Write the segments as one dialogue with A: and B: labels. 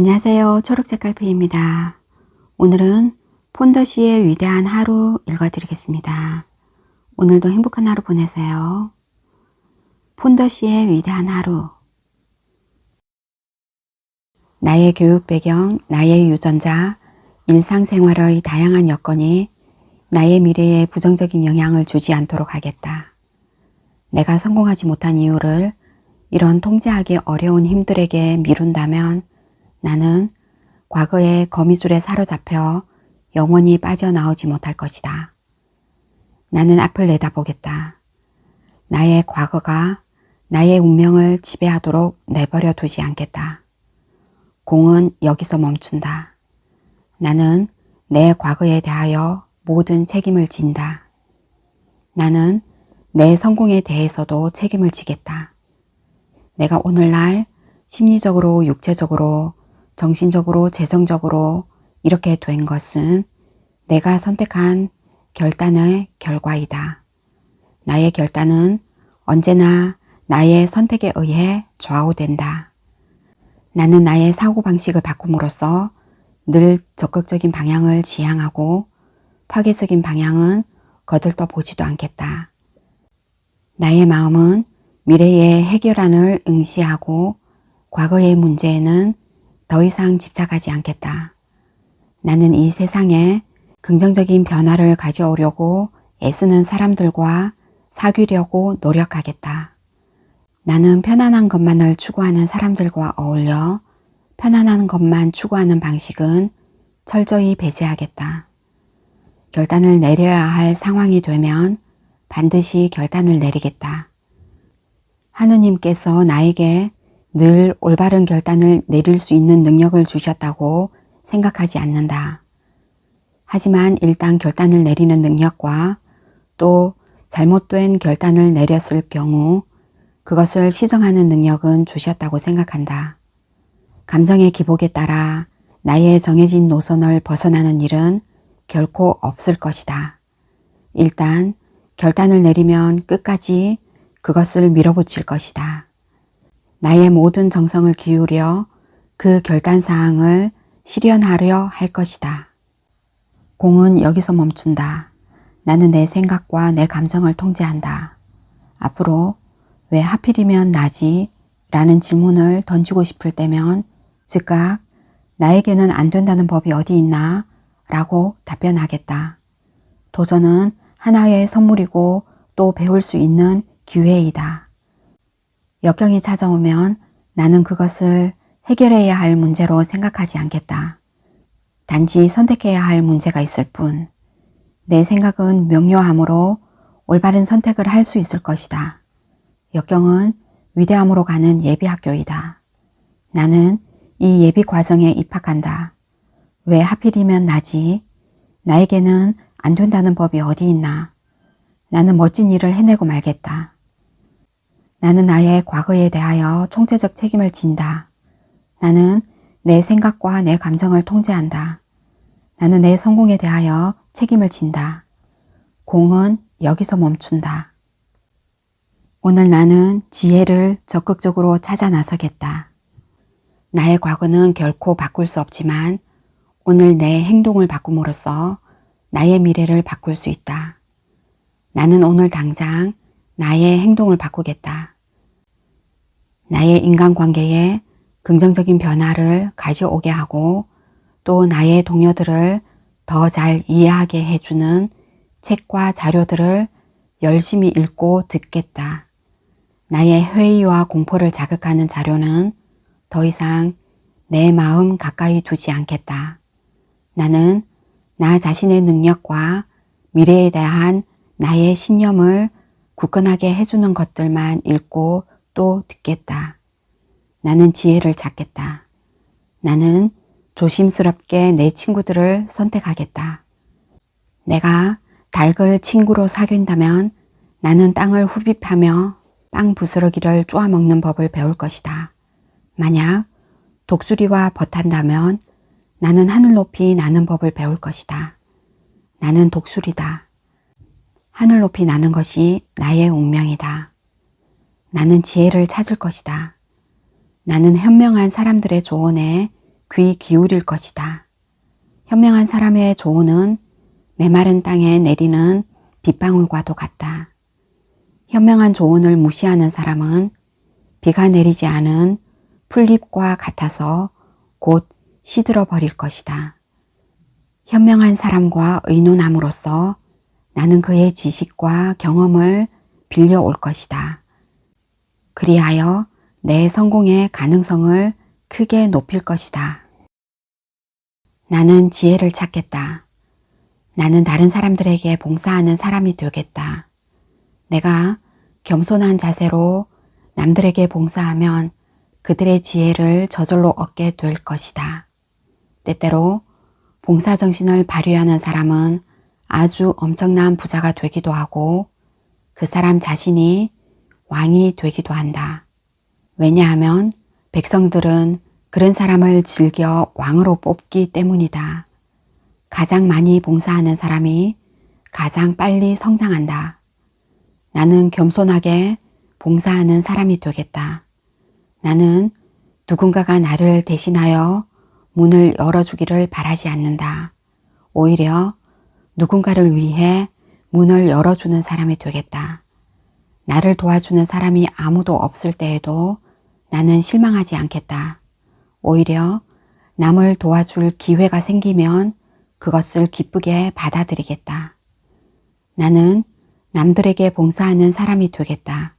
A: 안녕하세요. 초록색깔피입니다. 오늘은 폰더시의 위대한 하루 읽어드리겠습니다. 오늘도 행복한 하루 보내세요. 폰더시의 위대한 하루 나의 교육 배경, 나의 유전자, 일상생활의 다양한 여건이 나의 미래에 부정적인 영향을 주지 않도록 하겠다. 내가 성공하지 못한 이유를 이런 통제하기 어려운 힘들에게 미룬다면 나는 과거의 거미줄에 사로잡혀 영원히 빠져나오지 못할 것이다. 나는 앞을 내다보겠다. 나의 과거가 나의 운명을 지배하도록 내버려 두지 않겠다. 공은 여기서 멈춘다. 나는 내 과거에 대하여 모든 책임을 진다. 나는 내 성공에 대해서도 책임을 지겠다. 내가 오늘날 심리적으로, 육체적으로, 정신적으로, 재정적으로 이렇게 된 것은 내가 선택한 결단의 결과이다. 나의 결단은 언제나 나의 선택에 의해 좌우된다. 나는 나의 사고방식을 바꿈으로써 늘 적극적인 방향을 지향하고 파괴적인 방향은 거들떠 보지도 않겠다. 나의 마음은 미래의 해결안을 응시하고 과거의 문제에는 더 이상 집착하지 않겠다. 나는 이 세상에 긍정적인 변화를 가져오려고 애쓰는 사람들과 사귀려고 노력하겠다. 나는 편안한 것만을 추구하는 사람들과 어울려 편안한 것만 추구하는 방식은 철저히 배제하겠다. 결단을 내려야 할 상황이 되면 반드시 결단을 내리겠다. 하느님께서 나에게 늘 올바른 결단을 내릴 수 있는 능력을 주셨다고 생각하지 않는다. 하지만 일단 결단을 내리는 능력과 또 잘못된 결단을 내렸을 경우 그것을 시정하는 능력은 주셨다고 생각한다. 감정의 기복에 따라 나의 정해진 노선을 벗어나는 일은 결코 없을 것이다. 일단 결단을 내리면 끝까지 그것을 밀어붙일 것이다. 나의 모든 정성을 기울여 그 결단 사항을 실현하려 할 것이다. 공은 여기서 멈춘다. 나는 내 생각과 내 감정을 통제한다. 앞으로 왜 하필이면 나지? 라는 질문을 던지고 싶을 때면 즉각 나에게는 안 된다는 법이 어디 있나? 라고 답변하겠다. 도전은 하나의 선물이고 또 배울 수 있는 기회이다. 역경이 찾아오면 나는 그것을 해결해야 할 문제로 생각하지 않겠다. 단지 선택해야 할 문제가 있을 뿐. 내 생각은 명료함으로 올바른 선택을 할 수 있을 것이다. 역경은 위대함으로 가는 예비 학교이다. 나는 이 예비 과정에 입학한다. 왜 하필이면 나지? 나에게는 안 된다는 법이 어디 있나? 나는 멋진 일을 해내고 말겠다. 나는 나의 과거에 대하여 총체적 책임을 진다. 나는 내 생각과 내 감정을 통제한다. 나는 내 성공에 대하여 책임을 진다. 공은 여기서 멈춘다. 오늘 나는 지혜를 적극적으로 찾아 나서겠다. 나의 과거는 결코 바꿀 수 없지만 오늘 내 행동을 바꿈으로써 나의 미래를 바꿀 수 있다. 나는 오늘 당장 나의 행동을 바꾸겠다. 나의 인간관계에 긍정적인 변화를 가져오게 하고 또 나의 동료들을 더 잘 이해하게 해주는 책과 자료들을 열심히 읽고 듣겠다. 나의 회의와 공포를 자극하는 자료는 더 이상 내 마음 가까이 두지 않겠다. 나는 나 자신의 능력과 미래에 대한 나의 신념을 굳건하게 해주는 것들만 읽고 또 듣겠다. 나는 지혜를 찾겠다. 나는 조심스럽게 내 친구들을 선택하겠다. 내가 닭을 친구로 사귄다면 나는 땅을 후비하며 빵 부스러기를 쪼아먹는 법을 배울 것이다. 만약 독수리와 버탄다면 나는 하늘 높이 나는 법을 배울 것이다. 나는 독수리다. 하늘 높이 나는 것이 나의 운명이다. 나는 지혜를 찾을 것이다. 나는 현명한 사람들의 조언에 귀 기울일 것이다. 현명한 사람의 조언은 메마른 땅에 내리는 빗방울과도 같다. 현명한 조언을 무시하는 사람은 비가 내리지 않은 풀잎과 같아서 곧 시들어 버릴 것이다. 현명한 사람과 의논함으로써 나는 그의 지식과 경험을 빌려올 것이다. 그리하여 내 성공의 가능성을 크게 높일 것이다. 나는 지혜를 찾겠다. 나는 다른 사람들에게 봉사하는 사람이 되겠다. 내가 겸손한 자세로 남들에게 봉사하면 그들의 지혜를 저절로 얻게 될 것이다. 때때로 봉사정신을 발휘하는 사람은 아주 엄청난 부자가 되기도 하고 그 사람 자신이 왕이 되기도 한다. 왜냐하면 백성들은 그런 사람을 즐겨 왕으로 뽑기 때문이다. 가장 많이 봉사하는 사람이 가장 빨리 성장한다. 나는 겸손하게 봉사하는 사람이 되겠다. 나는 누군가가 나를 대신하여 문을 열어주기를 바라지 않는다. 오히려 누군가를 위해 문을 열어주는 사람이 되겠다. 나를 도와주는 사람이 아무도 없을 때에도 나는 실망하지 않겠다. 오히려 남을 도와줄 기회가 생기면 그것을 기쁘게 받아들이겠다. 나는 남들에게 봉사하는 사람이 되겠다.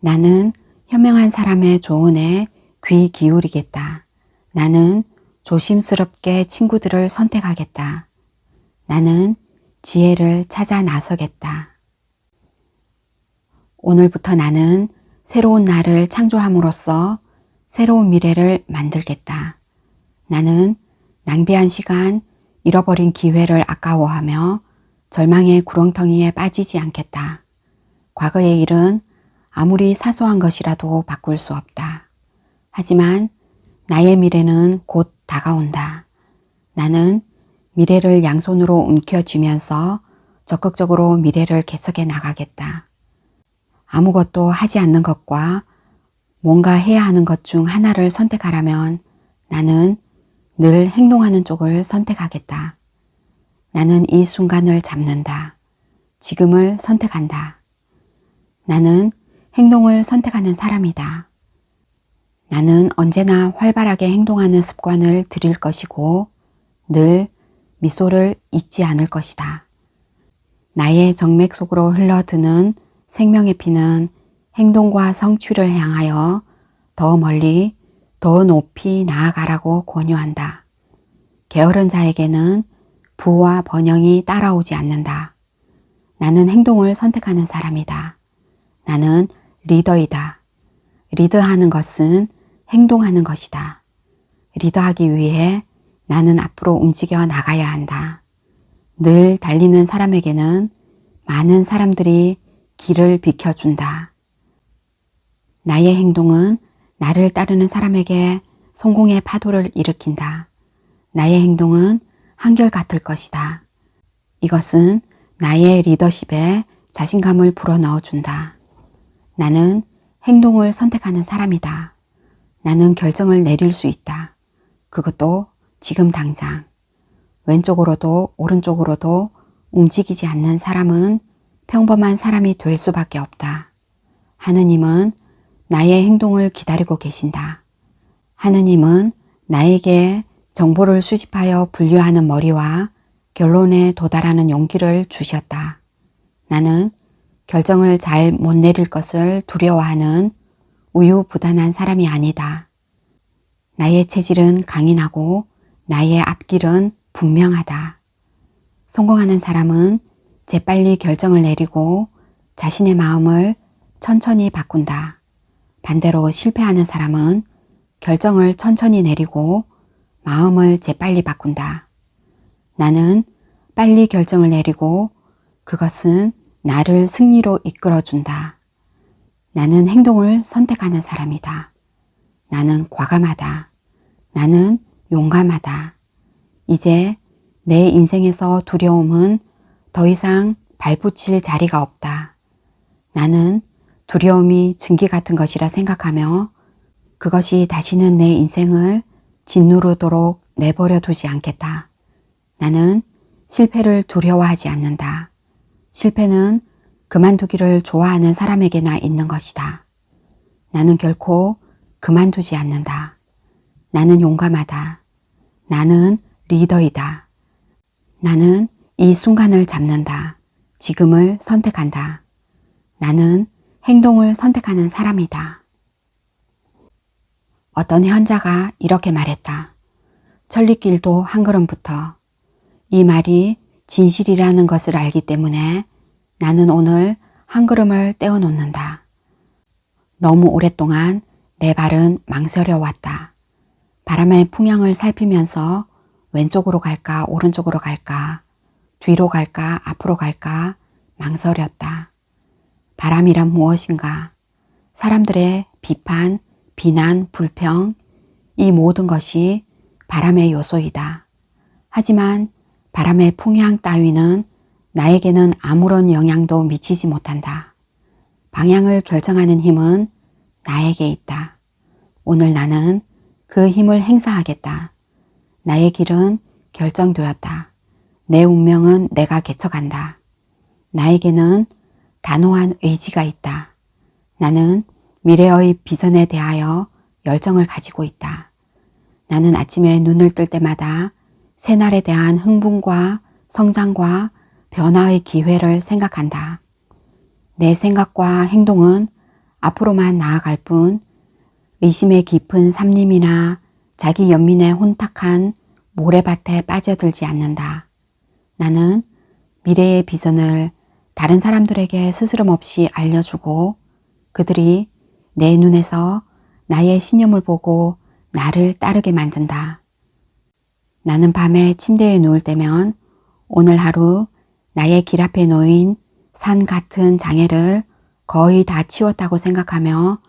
A: 나는 현명한 사람의 조언에 귀 기울이겠다. 나는 조심스럽게 친구들을 선택하겠다. 나는 지혜를 찾아 나서겠다. 오늘부터 나는 새로운 날을 창조함으로써 새로운 미래를 만들겠다. 나는 낭비한 시간, 잃어버린 기회를 아까워하며 절망의 구렁텅이에 빠지지 않겠다. 과거의 일은 아무리 사소한 것이라도 바꿀 수 없다. 하지만 나의 미래는 곧 다가온다. 나는 미래를 양손으로 움켜쥐면서 적극적으로 미래를 개척해 나가겠다. 아무것도 하지 않는 것과 뭔가 해야 하는 것 중 하나를 선택하라면 나는 늘 행동하는 쪽을 선택하겠다. 나는 이 순간을 잡는다. 지금을 선택한다. 나는 행동을 선택하는 사람이다. 나는 언제나 활발하게 행동하는 습관을 들일 것이고 늘 미소를 잊지 않을 것이다. 나의 정맥 속으로 흘러드는 생명의 피는 행동과 성취를 향하여 더 멀리 더 높이 나아가라고 권유한다. 게으른 자에게는 부와 번영이 따라오지 않는다. 나는 행동을 선택하는 사람이다. 나는 리더이다. 리드하는 것은 행동하는 것이다. 리더하기 위해 나는 앞으로 움직여 나가야 한다. 늘 달리는 사람에게는 많은 사람들이 길을 비켜준다. 나의 행동은 나를 따르는 사람에게 성공의 파도를 일으킨다. 나의 행동은 한결같을 것이다. 이것은 나의 리더십에 자신감을 불어넣어준다. 나는 행동을 선택하는 사람이다. 나는 결정을 내릴 수 있다. 그것도 지금 당장. 왼쪽으로도 오른쪽으로도 움직이지 않는 사람은 평범한 사람이 될 수밖에 없다. 하느님은 나의 행동을 기다리고 계신다. 하느님은 나에게 정보를 수집하여 분류하는 머리와 결론에 도달하는 용기를 주셨다. 나는 결정을 잘 못 내릴 것을 두려워하는 우유부단한 사람이 아니다. 나의 체질은 강인하고 나의 앞길은 분명하다. 성공하는 사람은 재빨리 결정을 내리고 자신의 마음을 천천히 바꾼다. 반대로 실패하는 사람은 결정을 천천히 내리고 마음을 재빨리 바꾼다. 나는 빨리 결정을 내리고 그것은 나를 승리로 이끌어준다. 나는 행동을 선택하는 사람이다. 나는 과감하다. 나는 용감하다. 이제 내 인생에서 두려움은 더 이상 발붙일 자리가 없다. 나는 두려움이 증기 같은 것이라 생각하며 그것이 다시는 내 인생을 짓누르도록 내버려 두지 않겠다. 나는 실패를 두려워하지 않는다. 실패는 그만두기를 좋아하는 사람에게나 있는 것이다. 나는 결코 그만두지 않는다. 나는 용감하다. 나는 리더이다. 나는 이 순간을 잡는다. 지금을 선택한다. 나는 행동을 선택하는 사람이다. 어떤 현자가 이렇게 말했다. 천리길도 한 걸음부터. 이 말이 진실이라는 것을 알기 때문에 나는 오늘 한 걸음을 떼어 놓는다. 너무 오랫동안 내 발은 망설여 왔다. 바람의 풍향을 살피면서 왼쪽으로 갈까, 오른쪽으로 갈까, 뒤로 갈까, 앞으로 갈까, 망설였다. 바람이란 무엇인가? 사람들의 비판, 비난, 불평, 이 모든 것이 바람의 요소이다. 하지만 바람의 풍향 따위는 나에게는 아무런 영향도 미치지 못한다. 방향을 결정하는 힘은 나에게 있다. 오늘 나는 그 힘을 행사하겠다. 나의 길은 결정되었다. 내 운명은 내가 개척한다. 나에게는 단호한 의지가 있다. 나는 미래의 비전에 대하여 열정을 가지고 있다. 나는 아침에 눈을 뜰 때마다 새날에 대한 흥분과 성장과 변화의 기회를 생각한다. 내 생각과 행동은 앞으로만 나아갈 뿐 의심의 깊은 삼림이나 자기 연민에 혼탁한 모래밭에 빠져들지 않는다. 나는 미래의 비전을 다른 사람들에게 스스럼 없이 알려주고 그들이 내 눈에서 나의 신념을 보고 나를 따르게 만든다. 나는 밤에 침대에 누울 때면 오늘 하루 나의 길 앞에 놓인 산 같은 장애를 거의 다 치웠다고 생각하며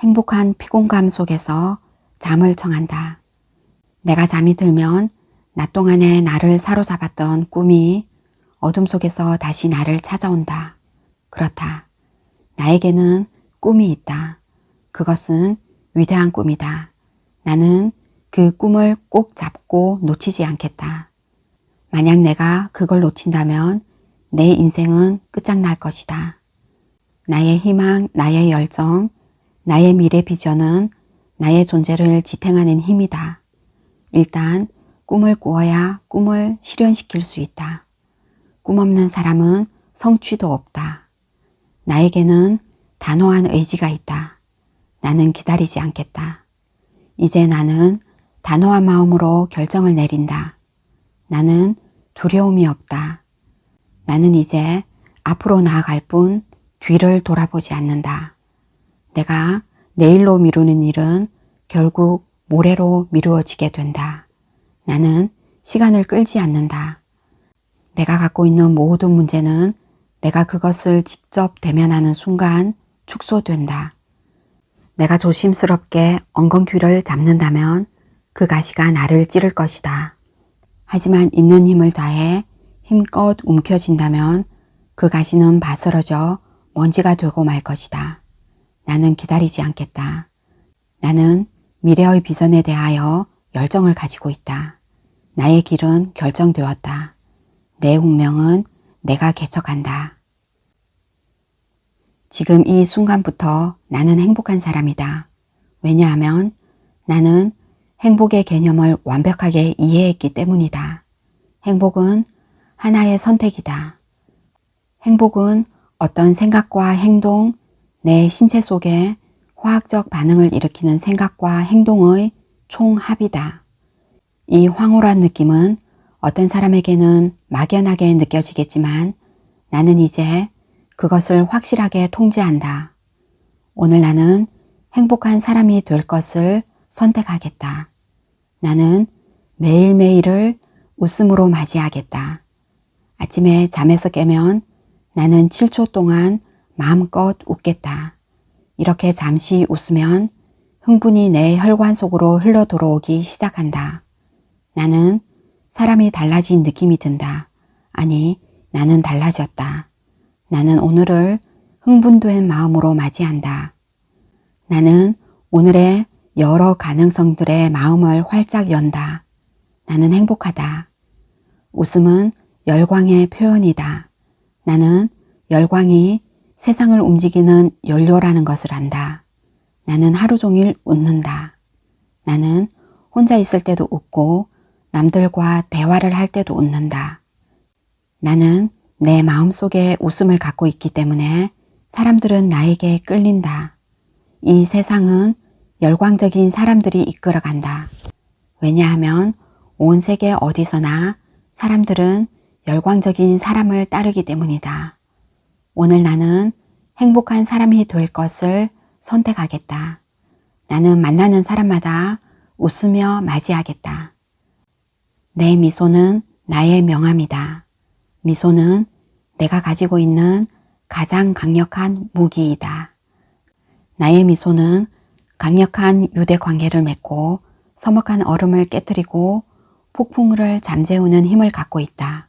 A: 행복한 피곤감 속에서 잠을 청한다. 내가 잠이 들면 낮 동안에 나를 사로잡았던 꿈이 어둠 속에서 다시 나를 찾아온다. 그렇다. 나에게는 꿈이 있다. 그것은 위대한 꿈이다. 나는 그 꿈을 꼭 잡고 놓치지 않겠다. 만약 내가 그걸 놓친다면 내 인생은 끝장날 것이다. 나의 희망, 나의 열정, 나의 미래 비전은 나의 존재를 지탱하는 힘이다. 일단 꿈을 꾸어야 꿈을 실현시킬 수 있다. 꿈 없는 사람은 성취도 없다. 나에게는 단호한 의지가 있다. 나는 기다리지 않겠다. 이제 나는 단호한 마음으로 결정을 내린다. 나는 두려움이 없다. 나는 이제 앞으로 나아갈 뿐 뒤를 돌아보지 않는다. 내가 내일로 미루는 일은 결국 모레로 미루어지게 된다. 나는 시간을 끌지 않는다. 내가 갖고 있는 모든 문제는 내가 그것을 직접 대면하는 순간 축소된다. 내가 조심스럽게 엉겅퀴를 잡는다면 그 가시가 나를 찌를 것이다. 하지만 있는 힘을 다해 힘껏 움켜쥔다면 그 가시는 바스러져 먼지가 되고 말 것이다. 나는 기다리지 않겠다. 나는 미래의 비전에 대하여 열정을 가지고 있다. 나의 길은 결정되었다. 내 운명은 내가 개척한다. 지금 이 순간부터 나는 행복한 사람이다. 왜냐하면 나는 행복의 개념을 완벽하게 이해했기 때문이다. 행복은 하나의 선택이다. 행복은 어떤 생각과 행동, 내 신체 속에 화학적 반응을 일으키는 생각과 행동의 총합이다. 이 황홀한 느낌은 어떤 사람에게는 막연하게 느껴지겠지만 나는 이제 그것을 확실하게 통제한다. 오늘 나는 행복한 사람이 될 것을 선택하겠다. 나는 매일매일을 웃음으로 맞이하겠다. 아침에 잠에서 깨면 나는 7초 동안 마음껏 웃겠다. 이렇게 잠시 웃으면 흥분이 내 혈관 속으로 흘러 들어오기 시작한다. 나는 사람이 달라진 느낌이 든다. 아니, 나는 달라졌다. 나는 오늘을 흥분된 마음으로 맞이한다. 나는 오늘의 여러 가능성들의 마음을 활짝 연다. 나는 행복하다. 웃음은 열광의 표현이다. 나는 열광이 세상을 움직이는 연료라는 것을 안다. 나는 하루 종일 웃는다. 나는 혼자 있을 때도 웃고 남들과 대화를 할 때도 웃는다. 나는 내 마음속에 웃음을 갖고 있기 때문에 사람들은 나에게 끌린다. 이 세상은 열광적인 사람들이 이끌어간다. 왜냐하면 온 세계 어디서나 사람들은 열광적인 사람을 따르기 때문이다. 오늘 나는 행복한 사람이 될 것을 선택하겠다. 나는 만나는 사람마다 웃으며 맞이하겠다. 내 미소는 나의 명함이다. 미소는 내가 가지고 있는 가장 강력한 무기이다. 나의 미소는 강력한 유대 관계를 맺고 서먹한 얼음을 깨뜨리고 폭풍을 잠재우는 힘을 갖고 있다.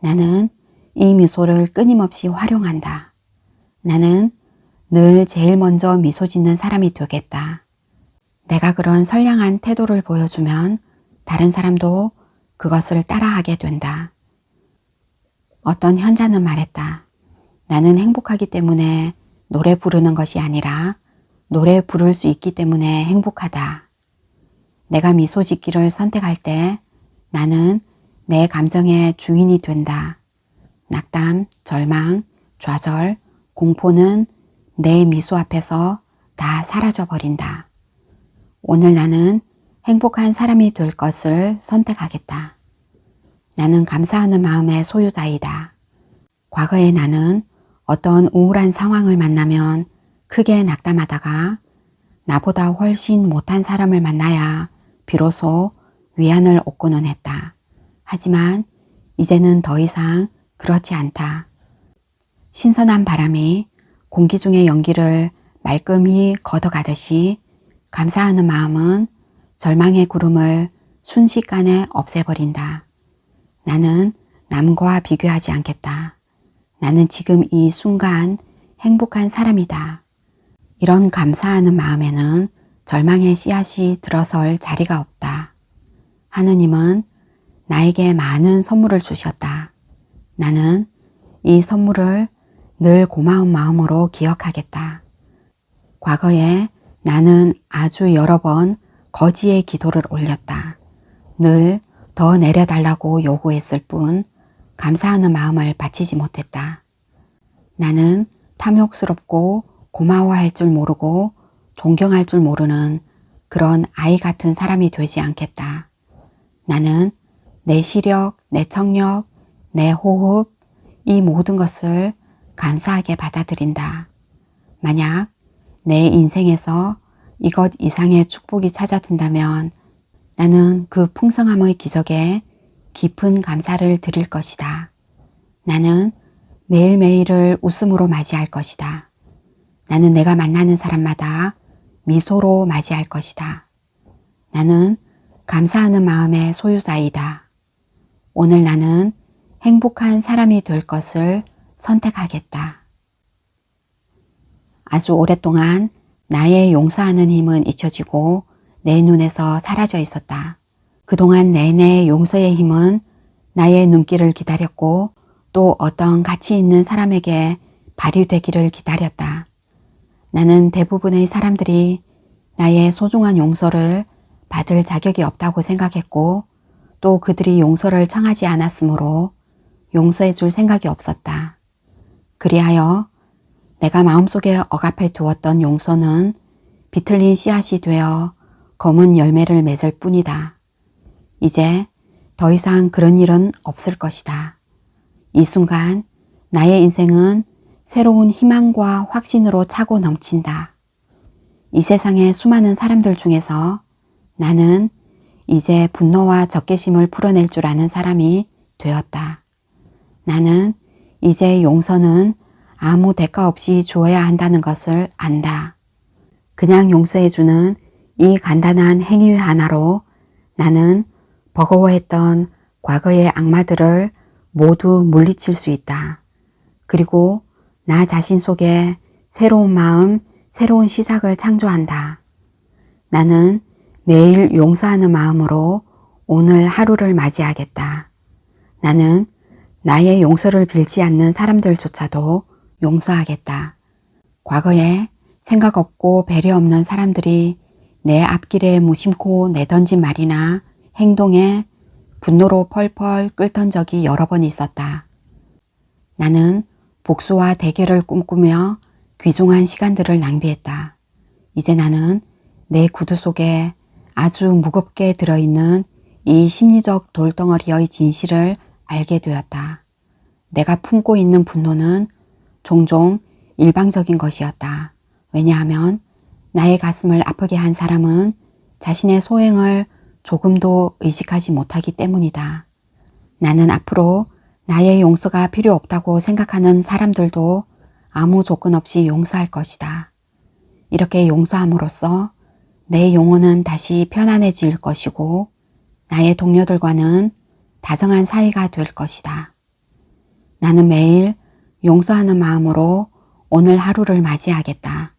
A: 나는 이 미소를 끊임없이 활용한다. 나는 늘 제일 먼저 미소 짓는 사람이 되겠다. 내가 그런 선량한 태도를 보여주면 다른 사람도 그것을 따라하게 된다. 어떤 현자는 말했다. 나는 행복하기 때문에 노래 부르는 것이 아니라 노래 부를 수 있기 때문에 행복하다. 내가 미소 짓기를 선택할 때 나는 내 감정의 주인이 된다. 낙담, 절망, 좌절, 공포는 내 미소 앞에서 다 사라져 버린다. 오늘 나는 행복한 사람이 될 것을 선택하겠다. 나는 감사하는 마음의 소유자이다. 과거에 나는 어떤 우울한 상황을 만나면 크게 낙담하다가 나보다 훨씬 못한 사람을 만나야 비로소 위안을 얻고는 했다. 하지만 이제는 더 이상 그렇지 않다. 신선한 바람이 공기 중의 연기를 말끔히 걷어가듯이 감사하는 마음은 절망의 구름을 순식간에 없애버린다. 나는 남과 비교하지 않겠다. 나는 지금 이 순간 행복한 사람이다. 이런 감사하는 마음에는 절망의 씨앗이 들어설 자리가 없다. 하느님은 나에게 많은 선물을 주셨다. 나는 이 선물을 늘 고마운 마음으로 기억하겠다. 과거에 나는 아주 여러 번 거지의 기도를 올렸다. 늘 더 내려달라고 요구했을 뿐 감사하는 마음을 바치지 못했다. 나는 탐욕스럽고 고마워할 줄 모르고 존경할 줄 모르는 그런 아이 같은 사람이 되지 않겠다. 나는 내 시력, 내 청력, 내 호흡, 이 모든 것을 감사하게 받아들인다. 만약 내 인생에서 이것 이상의 축복이 찾아든다면 나는 그 풍성함의 기적에 깊은 감사를 드릴 것이다. 나는 매일매일을 웃음으로 맞이할 것이다. 나는 내가 만나는 사람마다 미소로 맞이할 것이다. 나는 감사하는 마음의 소유자이다. 오늘 나는 행복한 사람이 될 것을 선택하겠다. 아주 오랫동안 나의 용서하는 힘은 잊혀지고 내 눈에서 사라져 있었다. 그동안 내내 용서의 힘은 나의 눈길을 기다렸고 또 어떤 가치 있는 사람에게 발휘되기를 기다렸다. 나는 대부분의 사람들이 나의 소중한 용서를 받을 자격이 없다고 생각했고 또 그들이 용서를 청하지 않았으므로 용서해 줄 생각이 없었다. 그리하여 내가 마음속에 억압해 두었던 용서는 비틀린 씨앗이 되어 검은 열매를 맺을 뿐이다. 이제 더 이상 그런 일은 없을 것이다. 이 순간 나의 인생은 새로운 희망과 확신으로 차고 넘친다. 이 세상의 수많은 사람들 중에서 나는 이제 분노와 적개심을 풀어낼 줄 아는 사람이 되었다. 나는 이제 용서는 아무 대가 없이 주어야 한다는 것을 안다. 그냥 용서해주는 이 간단한 행위 하나로 나는 버거워했던 과거의 악마들을 모두 물리칠 수 있다. 그리고 나 자신 속에 새로운 마음, 새로운 시작을 창조한다. 나는 매일 용서하는 마음으로 오늘 하루를 맞이하겠다. 나는 나의 용서를 빌지 않는 사람들조차도 용서하겠다. 과거에 생각 없고 배려 없는 사람들이 내 앞길에 무심코 내던진 말이나 행동에 분노로 펄펄 끓던 적이 여러 번 있었다. 나는 복수와 대결을 꿈꾸며 귀중한 시간들을 낭비했다. 이제 나는 내 구두 속에 아주 무겁게 들어있는 이 심리적 돌덩어리의 진실을 알게 되었다. 내가 품고 있는 분노는 종종 일방적인 것이었다. 왜냐하면 나의 가슴을 아프게 한 사람은 자신의 소행을 조금도 의식하지 못하기 때문이다. 나는 앞으로 나의 용서가 필요 없다고 생각하는 사람들도 아무 조건 없이 용서할 것이다. 이렇게 용서함으로써 내 영혼은 다시 편안해질 것이고 나의 동료들과는 다정한 사이가 될 것이다. 나는 매일 용서하는 마음으로 오늘 하루를 맞이하겠다.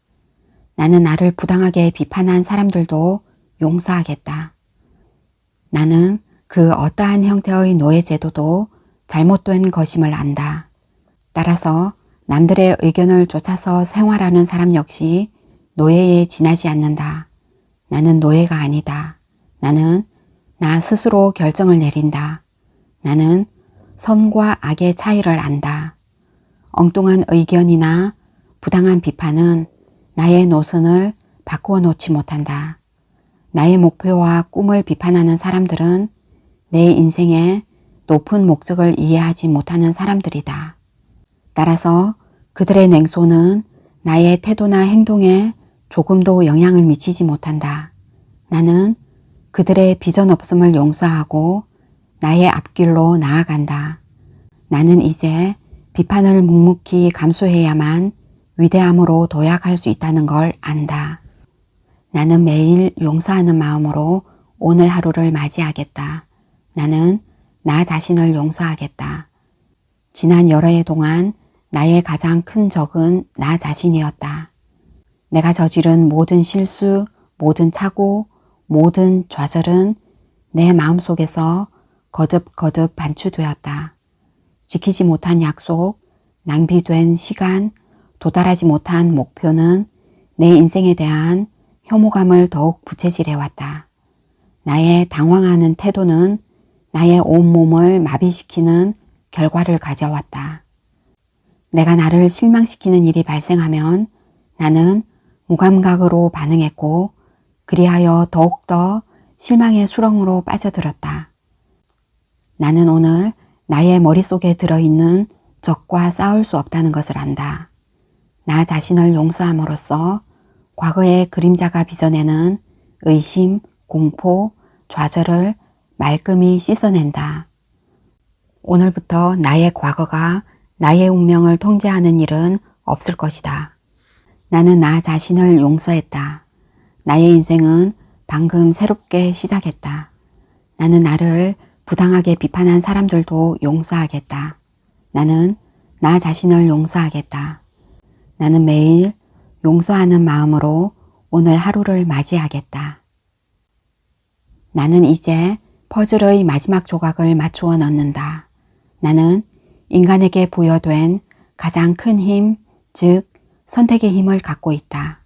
A: 나는 나를 부당하게 비판한 사람들도 용서하겠다. 나는 그 어떠한 형태의 노예 제도도 잘못된 것임을 안다. 따라서 남들의 의견을 쫓아서 생활하는 사람 역시 노예에 지나지 않는다. 나는 노예가 아니다. 나는 나 스스로 결정을 내린다. 나는 선과 악의 차이를 안다. 엉뚱한 의견이나 부당한 비판은 나의 노선을 바꾸어 놓지 못한다. 나의 목표와 꿈을 비판하는 사람들은 내 인생의 높은 목적을 이해하지 못하는 사람들이다. 따라서 그들의 냉소는 나의 태도나 행동에 조금도 영향을 미치지 못한다. 나는 그들의 비전 없음을 용서하고 나의 앞길로 나아간다. 나는 이제 비판을 묵묵히 감수해야만 위대함으로 도약할 수 있다는 걸 안다. 나는 매일 용서하는 마음으로 오늘 하루를 맞이하겠다. 나는 나 자신을 용서하겠다. 지난 여러 해 동안 나의 가장 큰 적은 나 자신이었다. 내가 저지른 모든 실수, 모든 착오, 모든 좌절은 내 마음속에서 거듭거듭 반추되었다. 지키지 못한 약속, 낭비된 시간, 도달하지 못한 목표는 내 인생에 대한 혐오감을 더욱 부채질해왔다. 나의 당황하는 태도는 나의 온몸을 마비시키는 결과를 가져왔다. 내가 나를 실망시키는 일이 발생하면 나는 무감각으로 반응했고 그리하여 더욱더 실망의 수렁으로 빠져들었다. 나는 오늘 나의 머릿속에 들어있는 적과 싸울 수 없다는 것을 안다. 나 자신을 용서함으로써 과거의 그림자가 빚어내는 의심, 공포, 좌절을 말끔히 씻어낸다. 오늘부터 나의 과거가 나의 운명을 통제하는 일은 없을 것이다. 나는 나 자신을 용서했다. 나의 인생은 방금 새롭게 시작했다. 나는 나를 부당하게 비판한 사람들도 용서하겠다. 나는 나 자신을 용서하겠다. 나는 매일 용서하는 마음으로 오늘 하루를 맞이하겠다. 나는 이제 퍼즐의 마지막 조각을 맞추어 넣는다. 나는 인간에게 부여된 가장 큰 힘, 즉 선택의 힘을 갖고 있다.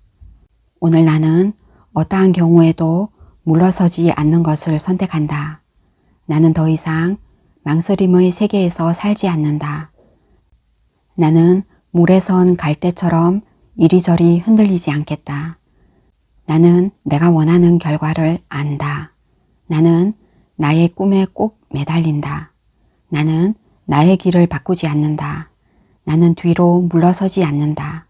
A: 오늘 나는 어떠한 경우에도 물러서지 않는 것을 선택한다. 나는 더 이상 망설임의 세계에서 살지 않는다. 나는 물에 선 갈대처럼 이리저리 흔들리지 않겠다. 나는 내가 원하는 결과를 안다. 나는 나의 꿈에 꼭 매달린다. 나는 나의 길을 바꾸지 않는다. 나는 뒤로 물러서지 않는다.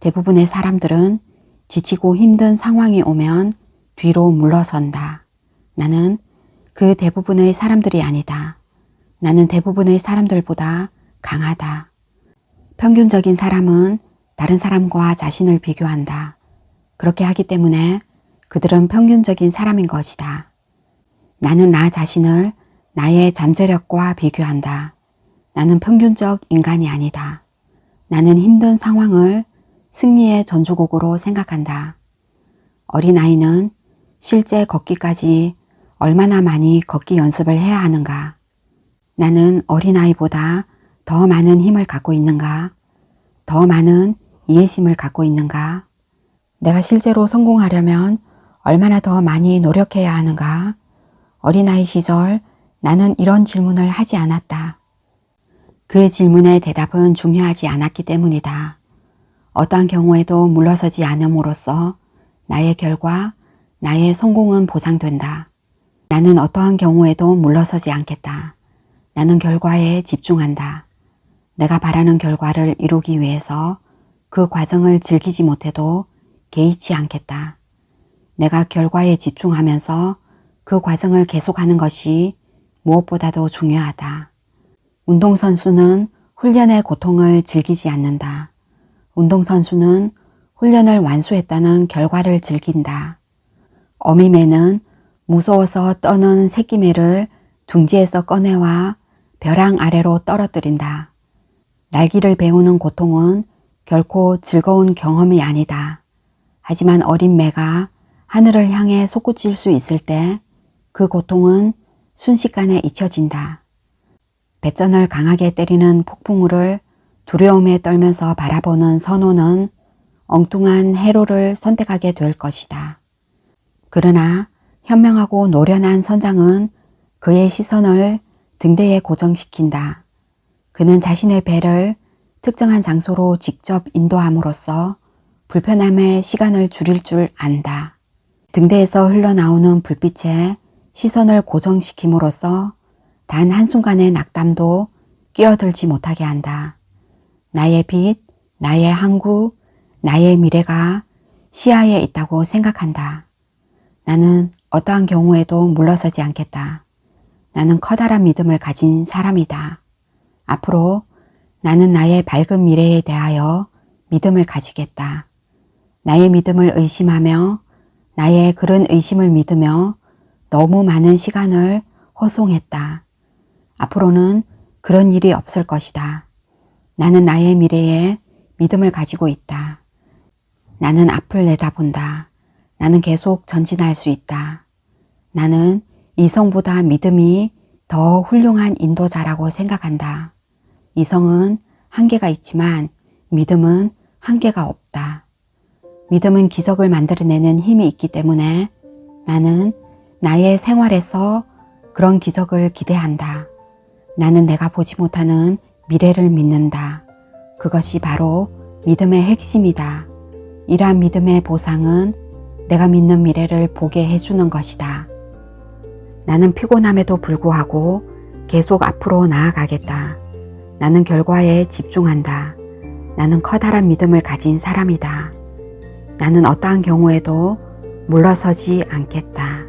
A: 대부분의 사람들은 지치고 힘든 상황이 오면 뒤로 물러선다. 나는 그 대부분의 사람들이 아니다. 나는 대부분의 사람들보다 강하다. 평균적인 사람은 다른 사람과 자신을 비교한다. 그렇게 하기 때문에 그들은 평균적인 사람인 것이다. 나는 나 자신을 나의 잠재력과 비교한다. 나는 평균적 인간이 아니다. 나는 힘든 상황을 승리의 전주곡으로 생각한다. 어린아이는 실제 걷기까지 얼마나 많이 걷기 연습을 해야 하는가? 나는 어린아이보다 더 많은 힘을 갖고 있는가? 더 많은 이해심을 갖고 있는가? 내가 실제로 성공하려면 얼마나 더 많이 노력해야 하는가? 어린아이 시절 나는 이런 질문을 하지 않았다. 그 질문의 대답은 중요하지 않았기 때문이다. 어떠한 경우에도 물러서지 않음으로써 나의 결과, 나의 성공은 보장된다. 나는 어떠한 경우에도 물러서지 않겠다. 나는 결과에 집중한다. 내가 바라는 결과를 이루기 위해서 그 과정을 즐기지 못해도 개의치 않겠다. 내가 결과에 집중하면서 그 과정을 계속하는 것이 무엇보다도 중요하다. 운동선수는 훈련의 고통을 즐기지 않는다. 운동선수는 훈련을 완수했다는 결과를 즐긴다. 어미매는 무서워서 떠는 새끼매를 둥지에서 꺼내와 벼랑 아래로 떨어뜨린다. 날기를 배우는 고통은 결코 즐거운 경험이 아니다. 하지만 어린 매가 하늘을 향해 솟구칠 수 있을 때 그 고통은 순식간에 잊혀진다. 배전을 강하게 때리는 폭풍우를 두려움에 떨면서 바라보는 선호는 엉뚱한 해로를 선택하게 될 것이다. 그러나 현명하고 노련한 선장은 그의 시선을 등대에 고정시킨다. 그는 자신의 배를 특정한 장소로 직접 인도함으로써 불편함의 시간을 줄일 줄 안다. 등대에서 흘러나오는 불빛에 시선을 고정시킴으로써 단 한순간의 낙담도 끼어들지 못하게 한다. 나의 빛, 나의 항구, 나의 미래가 시야에 있다고 생각한다. 나는 어떠한 경우에도 물러서지 않겠다. 나는 커다란 믿음을 가진 사람이다. 앞으로 나는 나의 밝은 미래에 대하여 믿음을 가지겠다. 나의 믿음을 의심하며 나의 그런 의심을 믿으며 너무 많은 시간을 허송했다. 앞으로는 그런 일이 없을 것이다. 나는 나의 미래에 믿음을 가지고 있다. 나는 앞을 내다본다. 나는 계속 전진할 수 있다. 나는 이성보다 믿음이 더 훌륭한 인도자라고 생각한다. 이성은 한계가 있지만 믿음은 한계가 없다. 믿음은 기적을 만들어내는 힘이 있기 때문에 나는 나의 생활에서 그런 기적을 기대한다. 나는 내가 보지 못하는 미래를 믿는다. 그것이 바로 믿음의 핵심이다. 이러한 믿음의 보상은 내가 믿는 미래를 보게 해주는 것이다. 나는 피곤함에도 불구하고 계속 앞으로 나아가겠다. 나는 결과에 집중한다. 나는 커다란 믿음을 가진 사람이다. 나는 어떠한 경우에도 물러서지 않겠다.